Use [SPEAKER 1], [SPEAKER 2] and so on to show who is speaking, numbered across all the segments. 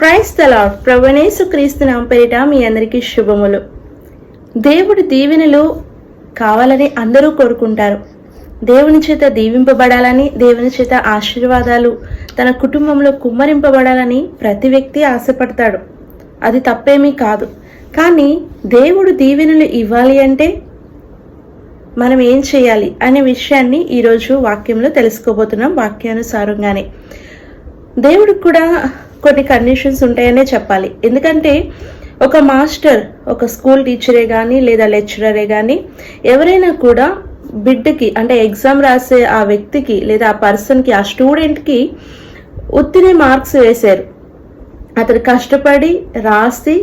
[SPEAKER 1] Price తలాడ్ ప్రవణేశు క్రీస్తు నామ పేరిట మీ అందరికీ శుభములు. దేవుడి దీవెనలు కావాలని అందరూ కోరుకుంటారు. దేవుని చేత దీవింపబడాలని దేవుని చేత ఆశీర్వాదాలు తన కుటుంబంలో కుమ్మరింపబడాలని ప్రతి వ్యక్తి ఆశపడతాడు. అది తప్పేమీ కాదు. కానీ దేవుడు దీవెనలు ఇవ్వాలి అంటే మనం ఏం చేయాలి అనే విషయాన్ని ఈరోజు వాక్యంలో తెలుసుకోబోతున్నాం వాక్యానుసారంగానే. దేవుడికి కూడా కొన్ని కండిషన్స్ ఉంటాయనే చెప్పాలి. ఎందుకంటే ఒక మాస్టర్ ఒక స్కూల్ టీచరే కానీ లేదా లెక్చరరే కానీ ఎవరైనా కూడా బిడ్డకి అంటే ఎగ్జామ్ రాసే ఆ వ్యక్తికి లేదా ఆ పర్సన్కి ఆ స్టూడెంట్కి ఉత్తినే మార్క్స్ వేశారు. అతడు కష్టపడి రాసి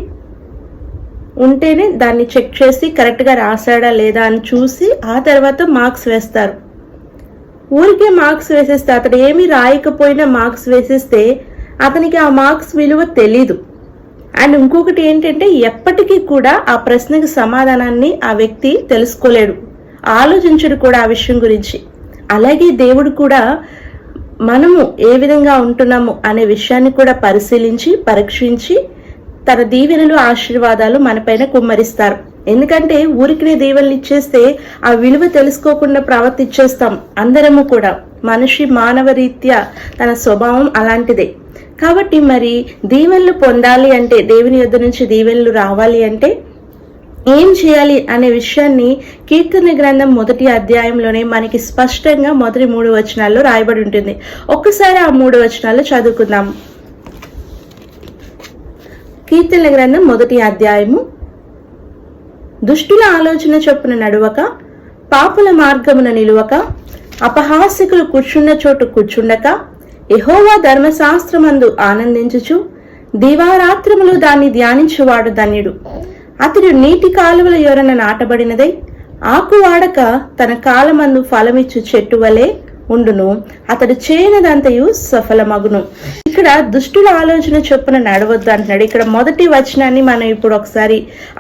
[SPEAKER 1] ఉంటేనే దాన్ని చెక్ చేసి కరెక్ట్గా రాశాడా లేదా అని చూసి ఆ తర్వాత మార్క్స్ వేస్తారు. ఊరికే మార్క్స్ వేసేస్తే అతడు ఏమీ రాయకపోయినా మార్క్స్ వేసేస్తే అతనికి ఆ మార్క్స్ విలువ తెలీదు. అండ్ ఇంకొకటి ఏంటంటే ఎప్పటికీ కూడా ఆ ప్రశ్నకి సమాధానాన్ని ఆ వ్యక్తి తెలుసుకోలేడు. ఆలోచించడు కూడా ఆ విషయం గురించి. అలాగే దేవుడు కూడా మనము ఏ విధంగా ఉంటున్నాము అనే విషయాన్ని కూడా పరిశీలించి పరీక్షించి తన దీవెనలు ఆశీర్వాదాలు మనపైన కుమ్మరిస్తారు. ఎందుకంటే ఊరికినే దీవెనలు ఇచ్చేస్తే ఆ విలువ తెలుసుకోకుండా ప్రవర్తించేస్తాం అందరము కూడా. మనిషి మానవ రీత్యా తన స్వభావం అలాంటిదే. కాబట్టి మరి దీవెనలు పొందాలి అంటే దేవుని యొద్ నుంచి దీవెనలు రావాలి అంటే ఏం చేయాలి అనే విషయాన్ని కీర్తన గ్రంథం మొదటి అధ్యాయంలోనే మనకి స్పష్టంగా మొదటి మూడు వచనాల్లో రాయబడి ఉంటుంది. ఒక్కసారి ఆ మూడు వచనాలు చదువుకుందాం. కీర్తన గ్రంథం మొదటి అధ్యాయము. దుష్టుల ఆలోచన చొప్పున నడువక పాపుల మార్గమున నిలువక అపహాసికులు కూర్చున్న చోటు కూర్చుండక యహోవా ధర్మశాస్త్రమందు ఆనందించుచు దివారాత్రములు దాన్ని ధ్యానించువాడు ధన్యుడు. అతడు నీటి కాలువల యొరన నాటబడినదై ఆకు వాడక తన కాలమందు ఫలమిచ్చు చెట్టు వలె ఉండును. అతడు చేయనదంతయు సఫలమగును. ఇక్కడ దుష్టుల ఆలోచన చొప్పున నడవద్దు అంటున్నాడు. ఇక్కడ మొదటి వచనాన్ని మనం ఇప్పుడు ఒకసారి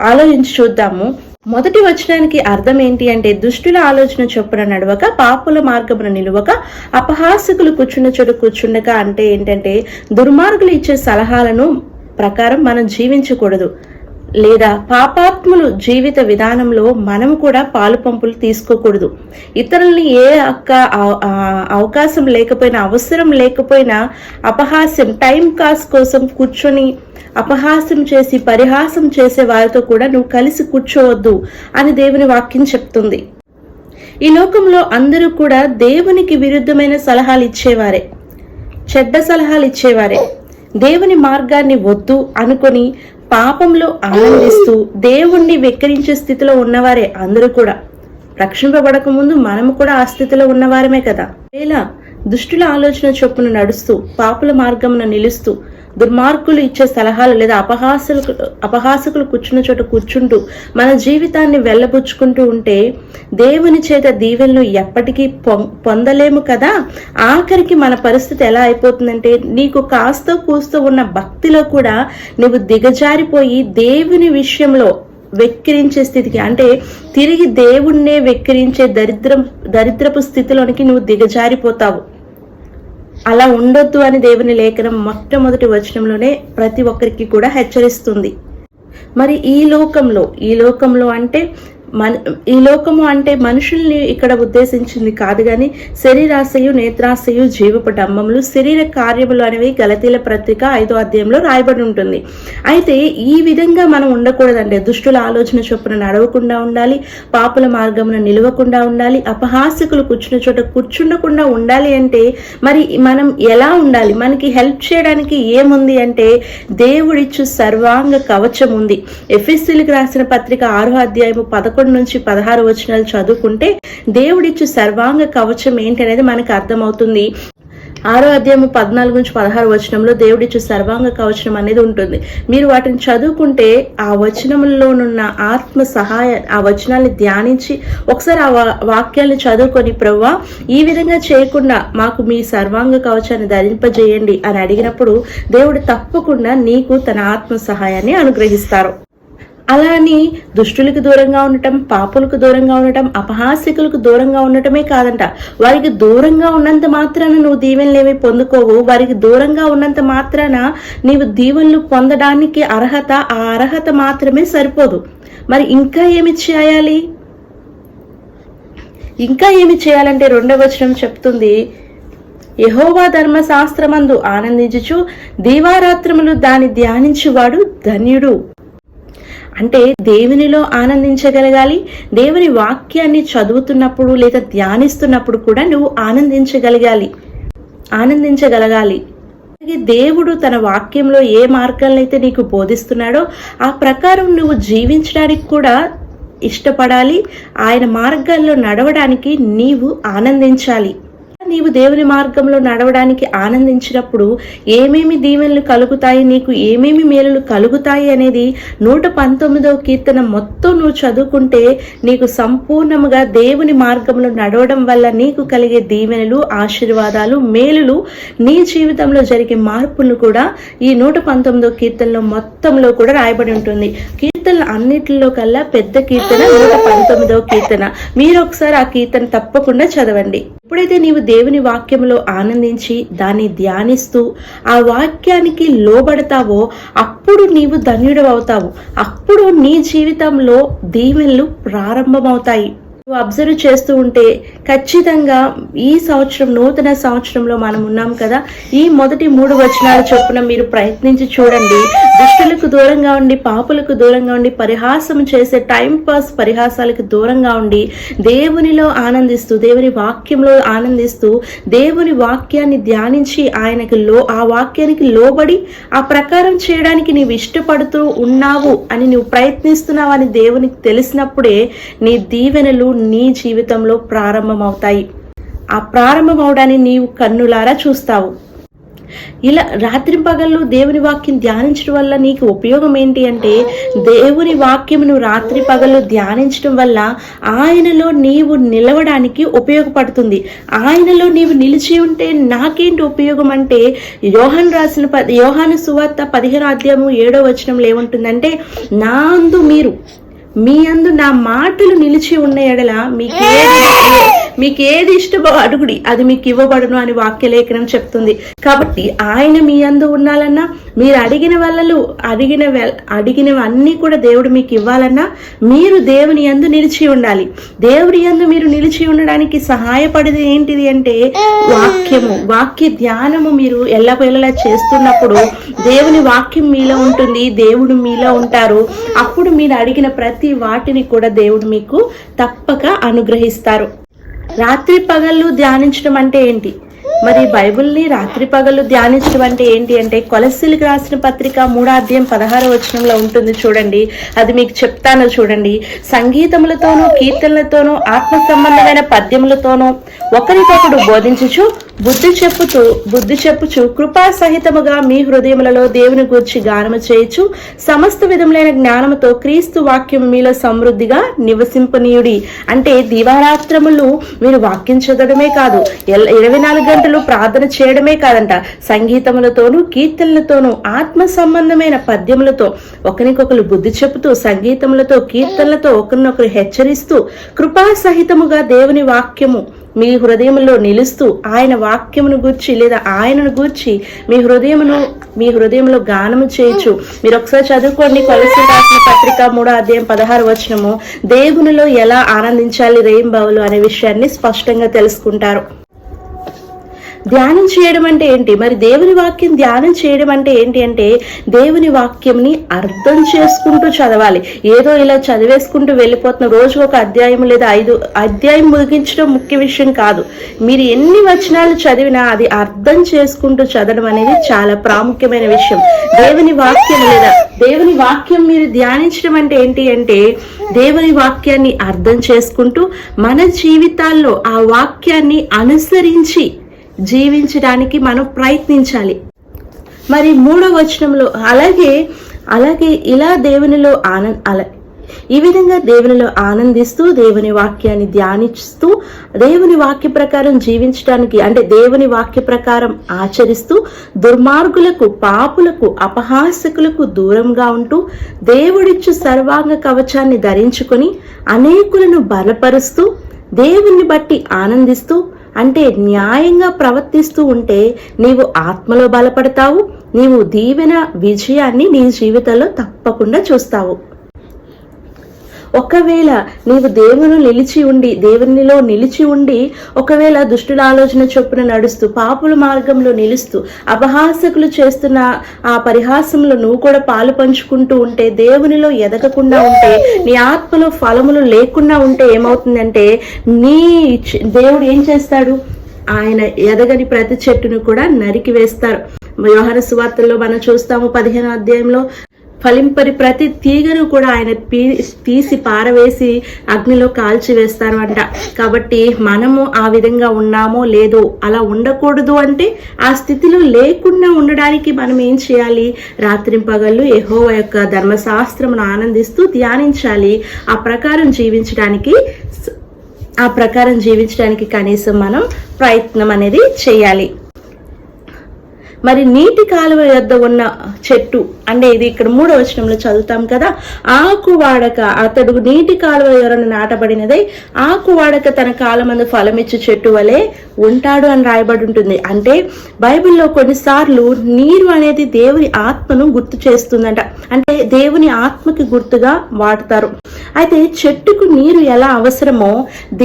[SPEAKER 1] ఆలోచించి చూద్దాము. మొదటి వచనానికి అర్థం ఏంటి అంటే దుష్టుల ఆలోచన చొప్పున నడవక పాపుల మార్గమున నిలువక అపహాసకులు కూర్చున్న చోటు కూర్చుండక అంటే ఏంటంటే దుర్మార్గులు ఇచ్చే సలహాలను ప్రకారం మనం జీవించకూడదు. లేదా పాపాత్ములు జీవిత విధానంలో మనం కూడా పాలు పంపులు తీసుకోకూడదు. ఇతరుల్ని ఏ అక్క అవ- అవకాశం లేకపోయినా అవసరం లేకపోయినా అపహాస్యం టైం కాస్ కోసం కూర్చొని అపహాస్యం చేసి పరిహాసం చేసే వారితో కూడా నువ్వు కలిసి కూర్చోవద్దు అని దేవుని వాక్యం చెప్తుంది. ఈ లోకంలో అందరూ కూడా దేవునికి విరుద్ధమైన సలహాలు ఇచ్చేవారే. చెడ్డ సలహాలు ఇచ్చేవారే. దేవుని మార్గాన్ని వద్దు అనుకొని పాపంలో ఆనందిస్తూ దేవుణ్ణి వెక్కిరించే స్థితిలో ఉన్నవారే అందరూ కూడా. రక్షింపబడక ముందు మనము కూడా ఆ స్థితిలో ఉన్నవారమే కదా. వేళ దుష్టుల ఆలోచన చొప్పున నడుస్తూ పాపుల మార్గమున నిలుస్తూ దుర్మార్గులు ఇచ్చే సలహాలు లేదా అపహాసులు అపహాసకులు కూర్చున్న చోట కూర్చుంటూ మన జీవితాన్ని వెళ్ళబుచ్చుకుంటూ ఉంటే దేవుని చేత దీవెలను ఎప్పటికీ పొం- పొందలేము కదా? ఆఖరికి మన పరిస్థితి ఎలా అయిపోతుందంటే నీకు కాస్త కూస్తూ ఉన్న భక్తిలో కూడా నువ్వు దిగజారిపోయి దేవుని విషయంలో వెక్కిరించే స్థితికి అంటే తిరిగి దేవుణ్ణే వెక్కిరించే దరిద్రం దరిద్రపు స్థితిలోనికి నువ్వు దిగజారిపోతావు. అలా ఉండొద్దు అని దేవుని లేఖనం మొట్టమొదటి వచనంలోనే ప్రతి ఒక్కరికి కూడా హెచ్చరిస్తుంది. మరి ఈ లోకంలో ఈ లోకంలో అంటే మన ఈ లోకము అంటే మనుషుల్ని ఇక్కడ ఉద్దేశించింది కాదు కానీ శరీరాశయు నేత్రాశయు జీవపు డంబములు శరీర కార్యములు అనేవి గలతీల పత్రిక ఐదో అధ్యాయంలో రాయబడి ఉంటుంది. అయితే ఈ విధంగా మనం ఉండకూడదంటే దుష్టుల ఆలోచన చొప్పున నడవకుండా ఉండాలి పాపుల మార్గమున నిలవకుండా ఉండాలి అపహాస్యకులు కూర్చున్న చోట కూర్చుండకుండా ఉండాలి అంటే మరి మనం ఎలా ఉండాలి? మనకి హెల్ప్ చేయడానికి ఏముంది అంటే దేవుడిచ్చు సర్వాంగ కవచం ఉంది ఎఫ్ఎస్సీలకు రాసిన పత్రిక ఆరో అధ్యాయము పదకొండు నుంచి పదహారు వచనాలు చదువుకుంటే దేవుడిచ్చు సర్వాంగ కవచం ఏంటి అనేది మనకు అర్థమవుతుంది. ఆరో అధ్యాయము పద్నాలుగు నుంచి పదహారు వచనంలో దేవుడిచ్చు సర్వాంగ కవచనం అనేది ఉంటుంది. మీరు వాటిని చదువుకుంటే ఆ వచనంలోనున్న ఆత్మ సహాయ ఆ వచనాన్ని ధ్యానించి ఒకసారి ఆ వా- వాక్యాన్ని చదువుకొని ప్రవ్వా ఈ విధంగా చేయకుండా మాకు మీ సర్వాంగ కవచాన్ని ధరింపజేయండి అని అడిగినప్పుడు దేవుడు తప్పకుండా నీకు తన ఆత్మ సహాయాన్ని అనుగ్రహిస్తారు. అలా అని దుష్టులకు దూరంగా ఉండటం పాపులకు దూరంగా ఉండటం అపహాసికులకు దూరంగా ఉండటమే కాదంట. వారికి దూరంగా ఉన్నంత మాత్రాన నువ్వు దీవెనలేమి పొందుకోవు. వారికి దూరంగా ఉన్నంత మాత్రాన నీవు దీవెనలు పొందడానికి అర్హత ఆ అర్హత మాత్రమే సరిపోదు. మరి ఇంకా ఏమి చేయాలి? ఇంకా ఏమి చేయాలంటే రెండవ వచనం చెప్తుంది. యహోవా ధర్మశాస్త్రమందు ఆనందించుచు దీవారాత్రములు దాన్ని ధ్యానించువాడు ధన్యుడు. అంటే దేవునిలో ఆనందించగలగాలి దేవుని వాక్యాన్ని చదువుతున్నప్పుడు లేదా ధ్యానిస్తున్నప్పుడు కూడా నువ్వు ఆనందించగలగాలి. ఆనందించగలగాలి. అలాగే దేవుడు తన వాక్యంలో ఏ మార్గాలను అయితే నీకు బోధిస్తున్నాడో ఆ ప్రకారం నువ్వు జీవించడానికి కూడా ఇష్టపడాలి. ఆయన మార్గాల్లో నడవడానికి నీవు ఆనందించాలి. నీవు దేవుని మార్గంలో నడవడానికి ఆనందించినప్పుడు ఏమేమి దీవెనలు కలుగుతాయి నీకు ఏమేమి మేలులు కలుగుతాయి అనేది నూట పంతొమ్మిదవ కీర్తన మొత్తం నువ్వు చదువుకుంటే నీకు సంపూర్ణముగా దేవుని మార్గంలో నడవడం వల్ల నీకు కలిగే దీవెనలు ఆశీర్వాదాలు మేలులు నీ జీవితంలో జరిగే మార్పులు కూడా ఈ నూట పంతొమ్మిదవ కీర్తనలో మొత్తంలో కూడా రాయబడి ఉంటుంది. కీర్తనలు అన్నిటిలో కల్లా పెద్ద కీర్తన నూట పంతొమ్మిదవ కీర్తన. మీరు ఒకసారి ఆ కీర్తన తప్పకుండా చదవండి. ఎప్పుడైతే నీవు దేవుని వాక్యంలో ఆనందించి దాన్ని ధ్యానిస్తూ ఆ వాక్యానికి లోబడతావో అప్పుడు నీవు ధన్యుడవుతావు అప్పుడు నీ జీవితంలో దీవెనలు ప్రారంభమవుతాయి. అబ్జర్వ్ చేస్తూ ఉంటే ఖచ్చితంగా ఈ సంవత్సరం నూతన సంవత్సరంలో మనం ఉన్నాం కదా. ఈ మొదటి మూడు వచనాల చొప్పున మీరు ప్రయత్నించి చూడండి. దుష్టులకు దూరంగా ఉండి పాపులకు దూరంగా ఉండి పరిహాసం చేసే టైం పాస్ పరిహాసాలకు దూరంగా ఉండి దేవునిలో ఆనందిస్తూ దేవుని వాక్యంలో ఆనందిస్తూ దేవుని వాక్యాన్ని ధ్యానించి ఆయనకి లో ఆ వాక్యానికి లోబడి ఆ ప్రకారం చేయడానికి నీవు ఇష్టపడుతూ ఉన్నావు అని నువ్వు ప్రయత్నిస్తున్నావు అని దేవునికి తెలిసినప్పుడే నీ దీవెనలు నీ జీవితంలో ప్రారంభమవుతాయి. ఆ ప్రారంభమవడాన్ని నీవు కన్నులారా చూస్తావు. ఇలా రాత్రి పగళ్ళు దేవుని వాక్యం ధ్యానించడం వల్ల నీకు ఉపయోగం ఏంటి అంటే దేవుని వాక్యమును రాత్రి పగళ్ళు ధ్యానించడం వల్ల ఆయనలో నీవు నిలవడానికి ఉపయోగపడుతుంది. ఆయనలో నీవు నిలిచి ఉంటే నాకేంటి ఉపయోగం అంటే యోహన్ రాసిన యోహాను సువార్త పదిహేను అధ్యాయము ఏడో వచనంలో ఏముంటుందంటే నా అందు మీరు మీ అందు నా మాటలు నిలిచి ఉన్న ఎడల మీకేది మీకు ఏది ఇష్టమో అడుగుడి. అది మీకు ఇవ్వబడును అని వాక్యలేఖనం చెప్తుంది. కాబట్టి ఆయన మీ అందు ఉండాలన్నా మీరు అడిగిన వల్లలు అడిగిన అడిగినవన్నీ కూడా దేవుడు మీకు ఇవ్వాలన్నా మీరు దేవుని యందు నిలిచి ఉండాలి. దేవుని యందు మీరు నిలిచి ఉండడానికి సహాయపడేది ఏంటిది అంటే వాక్యము. వాక్య ధ్యానము మీరు ఎల్లవేళలా చేస్తున్నప్పుడు దేవుని వాక్యం మీలో ఉంటుంది దేవుడు మీలో ఉంటారు. అప్పుడు మీరు అడిగిన ప్రతి వాటిని కూడా దేవుడు మీకు తప్పక అనుగ్రహిస్తారు. రాత్రి పగళ్ళు ధ్యానించడం అంటే ఏంటి? మరి బైబిల్ని రాత్రి పగళ్ళు ధ్యానించడం అంటే ఏంటి అంటే కొలసిలకు రాసిన పత్రిక మూడో పదహారు వచనంలో ఉంటుంది చూడండి. అది మీకు చెప్తాను చూడండి. సంగీతములతోనూ కీర్తనలతోనూ ఆత్మ సంబంధమైన పద్యములతోనూ ఒకరికొకడు బోధించుచు బుద్ధి చెప్పుతూ బుద్ధి చెప్పుచు కృపా సహితముగా మీ హృదయములలో దేవుని గూర్చి గానము చేయొచ్చు సమస్త విధములైన జ్ఞానముతో క్రీస్తు వాక్యము మీలో సమృద్ధిగా నివసింపనీయుడి. అంటే దివారాత్రములు మీరు వాక్యం చదవడమే కాదు ఇరవై నాలుగు గంటలు ప్రార్థన చేయడమే కాదంట. సంగీతములతోనూ కీర్తనలతోనూ ఆత్మ సంబంధమైన పద్యములతో ఒకరికొకరు బుద్ధి చెప్పుతూ సంగీతములతో కీర్తనలతో ఒకరినొకరు హెచ్చరిస్తూ కృపా సహితముగా దేవుని వాక్యము మీ హృదయంలో నిలుస్తూ ఆయన వాక్యమును గూర్చి లేదా ఆయనను గూర్చి మీ హృదయమును మీ హృదయంలో గానము చేయొచ్చు మీరు ఒకసారి చదువుకోండి. కొలసి రాసిన పత్రిక మూడో అధ్యాయం పదహారు వచనము. దేవునిలో ఎలా ఆనందించాలి రెయింబావులు అనే విషయాన్ని స్పష్టంగా తెలుసుకుంటారు. ధ్యానం చేయడం అంటే ఏంటి? మరి దేవుని వాక్యం ధ్యానం చేయడం అంటే ఏంటి అంటే దేవుని వాక్యంని అర్థం చేసుకుంటూ చదవాలి. ఏదో ఇలా చదివేసుకుంటూ వెళ్ళిపోతున్న రోజు ఒక అధ్యాయం లేదా ఐదు అధ్యాయం ముగించడం ముఖ్య విషయం కాదు. మీరు ఎన్ని వచనాలు చదివినా అది అర్థం చేసుకుంటూ చదవడం అనేది చాలా ప్రాముఖ్యమైన విషయం. దేవుని వాక్యం లేదా దేవుని వాక్యం మీరు ధ్యానించడం అంటే ఏంటి అంటే దేవుని వాక్యాన్ని అర్థం చేసుకుంటూ మన జీవితాల్లో ఆ వాక్యాన్ని అనుసరించి జీవించడానికి మనం ప్రయత్నించాలి. మరి మూడో వచనంలో అలాగే అలాగే ఇలా దేవునిలో ఆనంద అలా ఈ విధంగా దేవునిలో ఆనందిస్తూ దేవుని వాక్యాన్ని ధ్యానిస్తూ దేవుని వాక్య ప్రకారం జీవించడానికి అంటే దేవుని వాక్య ప్రకారం ఆచరిస్తూ దుర్మార్గులకు పాపులకు అపహాసకులకు దూరంగా ఉంటూ దేవుడిచ్చు సర్వాంగ కవచాన్ని ధరించుకొని అనేకులను బలపరుస్తూ దేవుణ్ణి బట్టి ఆనందిస్తూ అంటే న్యాయంగా ప్రవర్తిస్తూ ఉంటే నీవు ఆత్మలో బలపడతావు నీవు దీవెన విజయాన్ని నీ జీవితంలో తప్పకుండా చూస్తావు. ఒకవేళ నీవు దేవుని నిలిచి ఉండి దేవునిలో నిలిచి ఉండి ఒకవేళ దుష్టుల ఆలోచన చొప్పున నడుస్తూ పాపుల మార్గంలో నిలుస్తూ అపహాసకులు చేస్తున్న ఆ పరిహాసంలో నువ్వు కూడా పాలు పంచుకుంటూ ఉంటే దేవునిలో ఎదగకుండా ఉంటే నీ ఆత్మలో ఫలములు లేకుండా ఉంటే ఏమవుతుందంటే నీ దేవుడు ఏం చేస్తాడు? ఆయన ఎదగని ప్రతి చెట్టును కూడా నరికి వేస్తారు. వ్యవహార సువార్తల్లో మనం చూస్తాము పదిహేను అధ్యాయంలో ఫలింపరి ప్రతి తీగను కూడా ఆయన పీ- తీసి పారవేసి అగ్నిలో కాల్చి వేస్తారు అంట కాబట్టి మనము ఆ విధంగా ఉన్నామో లేదో అలా ఉండకూడదు అంటే ఆ స్థితిలో లేకుండా ఉండడానికి మనం ఏం చేయాలి? రాత్రింపగళ్ళు ఎహో యొక్క ధర్మశాస్త్రమును ఆనందిస్తూ ధ్యానించాలి. ఆ ప్రకారం జీవించడానికి ఆ ప్రకారం జీవించడానికి కనీసం మనం ప్రయత్నం అనేది చేయాలి. మరి నీటి కాలువ యొద్ద ఉన్న చెట్టు అంటే ఇది ఇక్కడ మూడో వచనంలో చదువుతాం కదా ఆకు వాడక అతడు నీటి కాలువ ఎవరైనా నాటబడినదై ఆకు వాడక తన కాలమందు ఫలమిచ్చు చెట్టు వలె ఉంటాడు అని రాయబడి ఉంటుంది. అంటే బైబిల్లో కొన్నిసార్లు నీరు అనేది దేవుని ఆత్మను గుర్తు చేస్తుందంట. అంటే దేవుని ఆత్మకి గుర్తుగా వాడతారు. అయితే చెట్టుకు నీరు ఎలా అవసరమో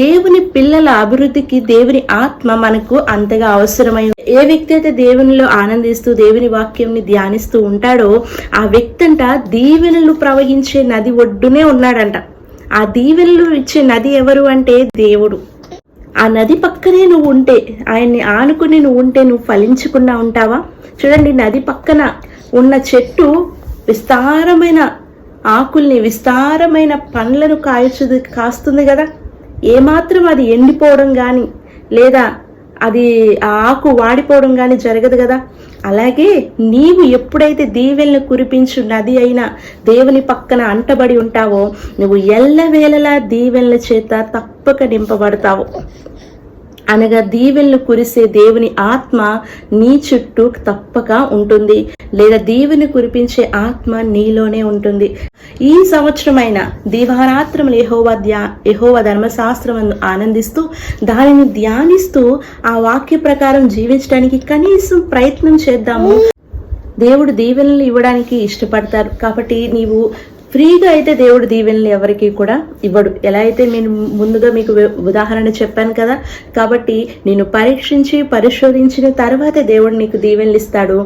[SPEAKER 1] దేవుని పిల్లల అభివృద్ధికి దేవుని ఆత్మ మనకు అంతగా అవసరమై ఏ వ్యక్తి అయితే దేవునిలో ఆనందిస్తూ దేవుని వాక్యంని ధ్యానిస్తూ ఉంటాడో ఆ వ్యక్తి అంట దీవెనలు ప్రవహించే నది ఒడ్డునే ఉన్నాడంట. ఆ దీవెనలు ఇచ్చే నది ఎవరు అంటే దేవుడు. ఆ నది పక్కనే నువ్వు ఉంటే ఆయన్ని ఆనుకుని నువ్వు ఉంటే నువ్వు ఫలించకుండా ఉంటావా? చూడండి నది పక్కన ఉన్న చెట్టు విస్తారమైన ఆకుల్ని విస్తారమైన పండ్లను కాయచుది కాస్తుంది కదా. ఏమాత్రం అది ఎండిపోవడం కానీ లేదా అది ఆ ఆకు వాడిపోవడం కానీ జరగదు కదా. అలాగే నీవు ఎప్పుడైతే దీవెలను కురిపించు నది అయిన దేవుని పక్కన అంటబడి ఉంటావో నువ్వు ఎల్లవేళలా దీవెనల చేత తప్పక నింపబడతావు. అనగా దీవెనలు కురిసే దేవుని ఆత్మ నీ చుట్టూ తప్పక ఉంటుంది. లేదా దీవెని కురిపించే ఆత్మ నీలోనే ఉంటుంది. ఈ సంవత్సరమైన దీవారాత్రములు యహోవా ధ్యా యహోవ ధర్మశాస్త్రమందు ఆనందిస్తూ దానిని ధ్యానిస్తూ ఆ వాక్య ప్రకారం జీవించడానికి కనీసం ప్రయత్నం చేద్దాము. దేవుడు దీవెనలు ఇవ్వడానికి ఇష్టపడతారు. కాబట్టి నీవు ఫ్రీగా అయితే దేవుడు దీవెనలు ఎవరికి కూడా ఇవ్వడు. ఎలా అయితే నేను ముందుగా మీకు ఉదాహరణ చెప్పాను కదా కాబట్టి నేను పరీక్షించి పరిశోధించిన తర్వాత దేవుడు నీకు దీవెనలు ఇస్తాడు.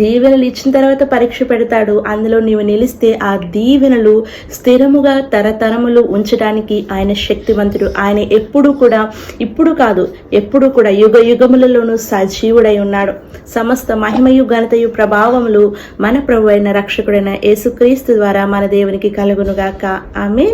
[SPEAKER 1] దీవెనలు ఇచ్చిన తర్వాత పరీక్ష పెడతాడు. అందులో నీవు నిలిస్తే ఆ దీవెనలు స్థిరముగా తరతరములు ఉంచడానికి ఆయన శక్తివంతుడు. ఆయన ఎప్పుడు కూడా ఇప్పుడు కాదు ఎప్పుడు కూడా యుగ యుగములలోనూ సజీవుడై ఉన్నాడు. సమస్త మహిమయు ఘనతయు ప్రభావములు మన ప్రభు అయిన రక్షకుడైన యేసుక్రీస్తు ద్వారా మన దేవునికి కలుగునుగాక. ఆమె